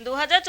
দু হাজার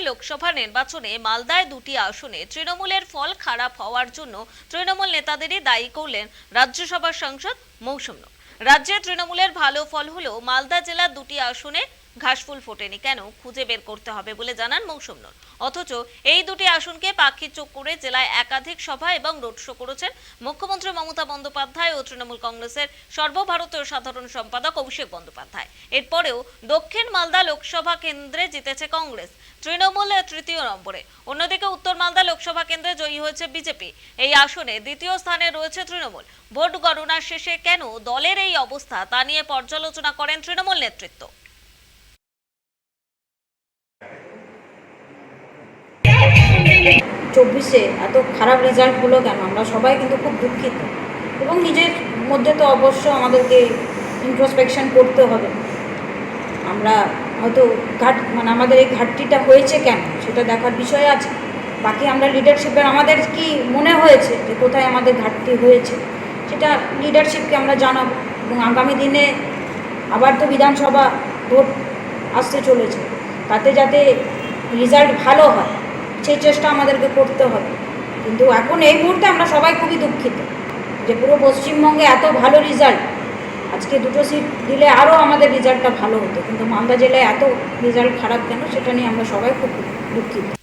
লোকসভা নির্বাচনে মালদায় দুটি আসনে তৃণমূলের ফল খারাপ হওয়ার জন্য তৃণমূল নেতাদেরই দায়ী করলেন রাজ্যসভার সাংসদ মৌসুম রাজ্যে তৃণমূলের ভালো ফল হলেও মালদা জেলার দুটি আসনে ঘাসফুল ফোটেনি। কেন? খুঁজে বের করতে হবে বলে জানান মৌসুম নূর। অথচ এই দুটি আসনকে পাখির চোখ করে জেলায় একাধিক সভা এবং রোড শো করেছেন মুখ্যমন্ত্রী মমতা বন্দ্যোপাধ্যায় ও তৃণমূল কংগ্রেসের সর্বভারতীয় সাধারণ সম্পাদক অভিষেক বন্দ্যোপাধ্যায়। এরপরেও দক্ষিণ মালদা লোকসভা কেন্দ্রে জিতেছে কংগ্রেস, তৃণমূল তৃতীয় নম্বরে। অন্যদিকে উত্তর মালদা লোকসভা কেন্দ্রে জয়ী হয়েছে বিজেপি। এই আসনে দ্বিতীয় স্থানে রয়েছে তৃণমূল। ভোট গণনার শেষে কেন দলের এই অবস্থা তা নিয়ে পর্যালোচনা করেন তৃণমূল নেতৃত্ব? চব্বিশে এত খারাপ রেজাল্ট হলো কেন? আমরা সবাই কিন্তু খুব দুঃখিত। এবং নিজের মধ্যে তো অবশ্য আমাদেরকে ইন্ট্রোস্পেকশন করতে হবে। আমরা হয়তো ঘাট মানে আমাদের এই ঘাটতিটা হয়েছে কেন? সেটা দেখার বিষয় আছে। বাকি আমরা লিডারশিপের আমাদের কি মনে হয়েছে যে কোথায় আমাদের ঘাটতি হয়েছে? সেটা লিডারশিপকে আমরা জানাব। এবং আগামী দিনে আবার তো বিধানসভা ভোট আসতে চলেছে। তাতে যাতে রেজাল্ট ভালো হয়। সেই চেষ্টা আমাদেরকে করতে হবে। কিন্তু এখন এই মুহূর্তে আমরা সবাই খুবই দুঃখিত যে পুরো পশ্চিমবঙ্গে এত ভালো রেজাল্ট আজকে দুটো সিট দিলে আরও আমাদের রেজাল্টটা ভালো হতো। কিন্তু মালদা জেলায় এত রেজাল্ট খারাপ কেন, সেটা নিয়ে আমরা সবাই খুব দুঃখিত।